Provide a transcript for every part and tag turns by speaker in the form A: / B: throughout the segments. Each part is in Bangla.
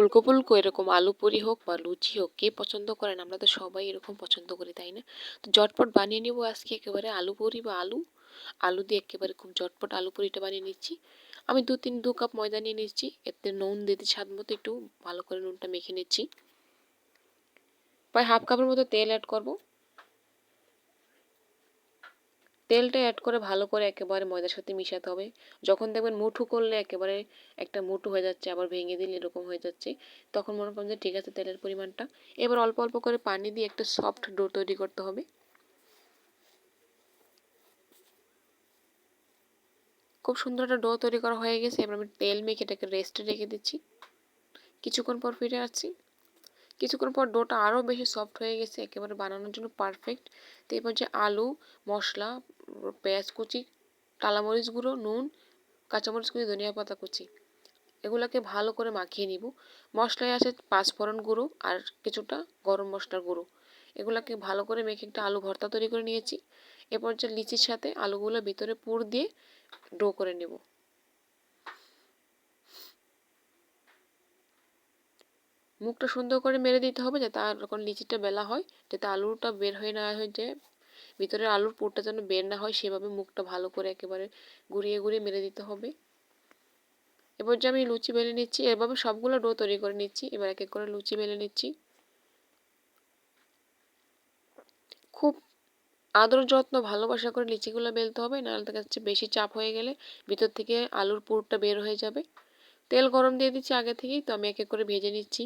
A: ফুলকো ফুলকো এরকম আলু পুরি হোক বা লুচি হোক, কে পছন্দ করেন আমরা তো সবাই এরকম পছন্দ করি, তাই না? তো ঝটপট বানিয়ে নেব আজকে একেবারে আলু পুরি বা আলু। আলু দিয়ে একেবারে খুব ঝটপট আলু পুরিটা বানিয়ে নিচ্ছি। আমি দু তিন, দু কাপ ময়দা নিয়ে নিচ্ছি, এতে নুন দিতে স্বাদ মতো, একটু ভালো করে নুনটা মেখে নিচ্ছি। প্রায় হাফ কাপের মতো তেল অ্যাড করব। তেলটা অ্যাড করে ভালো করে একেবারে ময়দার সাথে মিশাতে হবে। যখন দেখবেন মুঠু করলে একেবারে একটা মুঠু হয়ে যাচ্ছে, আবার ভেঙে দিলে এরকম হয়ে যাচ্ছে, তখন মনে করেন যে ঠিক আছে তেলের পরিমাণটা। এবার অল্প অল্প করে পানি দিয়ে একটা সফট ডো তৈরি করতে হবে। খুব সুন্দর একটা ডো তৈরি করা হয়ে গেছে, এবার আমি তেল মেখে এটাকে রেস্টে রেখে দিচ্ছি। কিছুক্ষণ পর ফিরে আসছি। কিছুক্ষণ পর ডোটা আরও বেশি সফট হয়ে গেছে, একেবারে বানানোর জন্য পারফেক্ট তো এবার যে আলু, মশলা পেঁয়াজ কুচি টালামরিচ গুঁড়ো, নুন, কাঁচামরিচ কুচি, ধনিয়া পাতা কুচি। এগুলোকে ভালো করে মাখিয়ে নিব। মশলায় আছে পাঁচফোড়ন গুঁড়ো আর কিছুটা গরম মশলার গুঁড়ো। এগুলোকে ভালো করে মেখে একটা আলু ভর্তা তৈরি করে নিয়েছি। এরপর যে লিচির সাথে আলুগুলো ভিতরে পুর দিয়ে ডো করে নেব। মুখটা সুন্দর করে মেরে দিতে হবে যাতে আর যখন লিচিটা বেলা হয়, যাতে আলুটা বের হয়ে না হয়ে যায়। ভিতরে আলুর পুরটা যেন বের না হয়, সেভাবে মুখটা ভালো করে একেবারে ঘুরিয়ে ঘুরিয়ে মেরে দিতে হবে। এবার যে আমি লুচি বেলে নিচ্ছি, এভাবে সবগুলো ডো তৈরি করে নিচ্ছি। এবার এক এক করে লুচি বেলে নিচ্ছি। খুব আদর যত্ন, ভালোবাসা করে লিচিগুলো বেলতে হবে, নাহলে দেখা যাচ্ছে বেশি চাপ হয়ে গেলে ভিতর থেকে আলুর পুরটা বের হয়ে যাবে। তেল গরম দিয়ে দিচ্ছি আগে থেকেই, তো আমি এক এক করে ভেজে নিচ্ছি।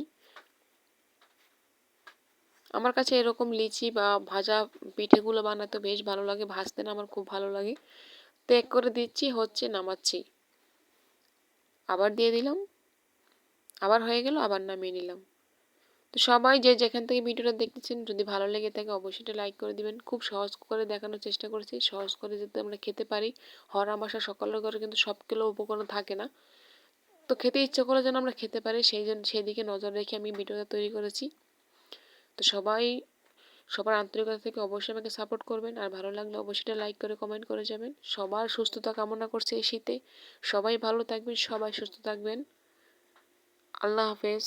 A: আমার কাছে এরকম লিচি বা ভাজা পিঠেগুলো বানাতে বেশ ভালো লাগে, ভাজতে না আমার খুব ভালো লাগে। তো এক করে দিচ্ছি, হচ্ছে নামাচ্ছি। আবার দিয়ে দিলাম, আবার হয়ে গেল, আবার নামিয়ে নিলাম। তো সবাই যে যেখান থেকে ভিডিওটা দেখতেছেন, যদি ভালো লেগে থাকে অবশ্যই লাইক করে দিবেন। খুব সহজ করে দেখানোর চেষ্টা করেছি, সহজ করে যাতে আমরা খেতে পারি। হরা বাসা সকালের ঘরে কিন্তু সব কিলো উপকরণ থাকে না। তো খেতে ইচ্ছে করে যেন আমরা খেতে পারি, সেই জন্য সেদিকে নজর রেখে আমি ভিডিওটা তৈরি করেছি। তো সবাই, সবার আন্তরিকতা থেকে অবশ্যই আমাকে সাপোর্ট করবেন। আর ভালো লাগলে অবশ্যই লাইক করে কমেন্ট করে যাবেন। সবার সুস্থতা কামনা করছে এই শীতে। সবাই ভালো থাকবেন, সবাই সুস্থ থাকবেন। আল্লাহ হাফেজ।